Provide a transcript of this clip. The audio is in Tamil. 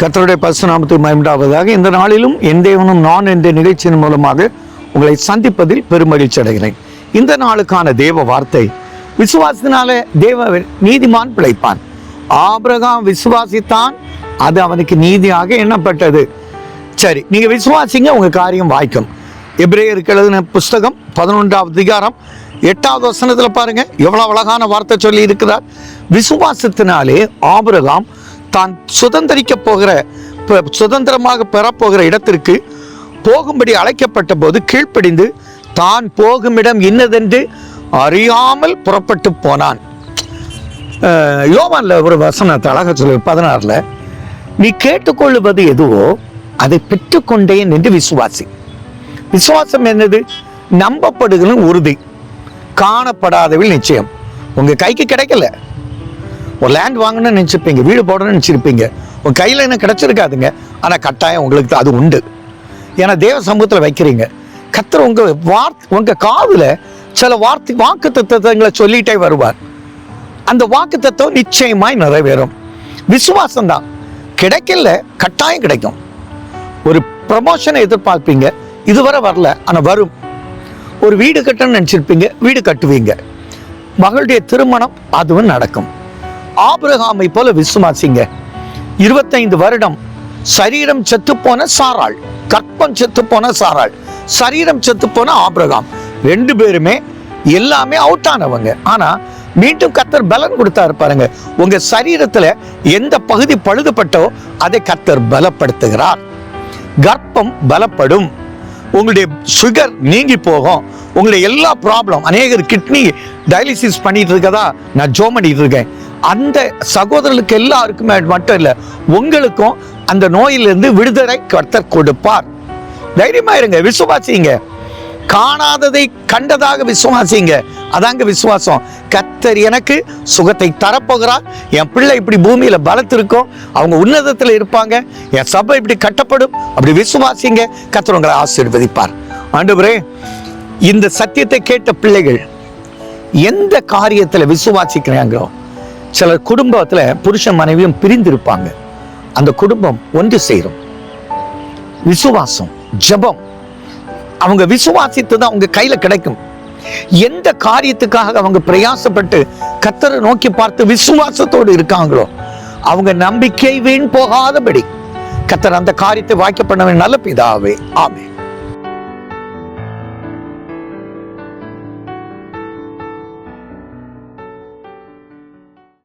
கத்தருடைய பரிசுநாமத்துக்கு மயமுண்டாவதாக இந்த நாளிலும் என் தேவனும் நான் என்ற நிகழ்ச்சியின் மூலமாக உங்களை சந்திப்பதில் பெருமகிழ்ச்சி அடைகிறேன். இந்த நாளுக்கான தேவ வார்த்தை விசுவாசத்தினால தேவ நீதிமான் பிழைப்பான். ஆபிரகாம் விசுவாசித்தான் அது அவனுக்கு நீதியாக எண்ணப்பட்டது. சரி நீங்கள் விசுவாசிங்க உங்கள் காரியம் வாய்க்கும். எபிரேயருக்கு எழுதின புஸ்தகம் பதினொன்றாவது அதிகாரம் எட்டாவது வசனத்தில் பாருங்க. எவ்வளவு அழகான வார்த்தை சொல்லி இருக்கிறார் விசுவாசத்தினாலே ஆபிரகாம் தான் சுதந்திரிக்க போகிற சுதந்திரமாக பெறப்போகிற இடத்திற்கு போகும்படி அழைக்கப்பட்ட போது கீழ்ப்படிந்து தான் போகும் இடம் இன்னதென்று அறியாமல் புறப்பட்டு போனான். அஹ், யோவான்ல ஒரு வசனத்தை அழக சொல்லு பதினாறுல நீ கேட்டுக்கொள்ளுவது எதுவோ அதை பெற்றுக்கொண்டேன் என்று விசுவாசி. விசுவாசம் என்னது? நம்பப்படுகளும் உறுதி காணப்படாதவில் நிச்சயம். உங்க கைக்கு கிடைக்கல. ஒரு லேண்ட் வாங்கணும்னு நினச்சிருப்பீங்க வீடு போடணும்னு நினச்சிருப்பீங்க. உங்கள் கையில் என்ன கிடச்சிருக்காதுங்க. ஆனால் கட்டாயம் உங்களுக்கு அது உண்டு. ஏன்னா தேவ சமூகத்தில் வைக்கிறீங்க. கத்துற உங்கள் வார்த்தை உங்கள் காதில் சில வார்த்தை வாக்கு தத்துவங்களை சொல்லிட்டே வருவார். அந்த வாக்கு தத்துவம் நிச்சயமாய் நிறைவேறும். விசுவாசம் தான். கிடைக்கல கட்டாயம் கிடைக்கும். ஒரு ப்ரமோஷனை எதிர்பார்ப்பீங்க. இதுவரை வரல ஆனால் வரும். ஒரு வீடு கட்டணும்னு நினச்சிருப்பீங்க வீடு கட்டுவீங்க. மகளுடைய திருமணம் அதுவும் நடக்கும். ஆபிரகாமை போல விசுவாசிங்க. இருபத்தைந்து வருடம் சரீரம் செத்து போன சாராள் கற்பம் செத்து போன சாராள் சரீரம் செத்து போன ஆபிரகாம். ரெண்டு பேருமே எல்லாமே அவுட் ஆனவங்க. ஆனா மீண்டும் கத்தர் பலன் கொடுத்தாரு பாருங்க. உங்க சரீரத்துல எந்த பகுதி பழுதுபட்டோ அதை கத்தர் பலப்படுத்துகிறார். கர்ப்பம் பலப்படும். உங்களுடைய சுகர் நீங்கி போகும். உங்களுடைய எல்லா ப்ராப்ளம் அநேகர் கிட்னி டயாலிசிஸ் பண்ணிட்டு இருக்கதா? நான் ஜோ பண்ணிட்டு இருக்கேன். அந்த சகோதரர்களுக்கு எல்லாருக்குமே மட்டும் இல்லை உங்களுக்கும் அந்த நோயிலிருந்து விடுதலை கர்த்தர் கொடுப்பார். தைரியமா இருங்க விசுவாசிங்க. காணாததை கண்டதாக விசுவாசிங்க. அதாங்க விசுவாசம். கத்தர் எனக்கு சுகத்தை தரப்போகிறார். என் பிள்ளை இப்படி பூமியில பலத்திருக்கும் அவங்க உன்னதத்தில் இருப்பாங்க. என் சபை இப்படி கட்டப்படும். அப்படி விசுவாசிங்க. கத்தர் உங்களை ஆசீர்வதிப்பார். ஆண்டவரே இந்த சத்தியத்தை கேட்ட பிள்ளைகள் எந்த காரியத்தில் விசுவாசிக்கிறாங்களோ சிலர் குடும்பத்தில் புருஷன் மனைவியும் பிரிந்திருப்பாங்க. அந்த குடும்பம் ஒன்று சேரும். விசுவாசம் ஜெபம். அவங்க விசுவாசித்து தான் அவங்க கையில கிடைக்கும். எந்த காரியத்துக்காக அவங்க பிரயாசப்பட்டு கத்தரை நோக்கி பார்த்து விசுவாசத்தோடு இருக்காங்களோ அவங்க நம்பிக்கை வீண் போகாதபடி கத்தர் அந்த காரியத்தை வாய்க்க பண்ணவே நல்ல பிதாவே. ஆமே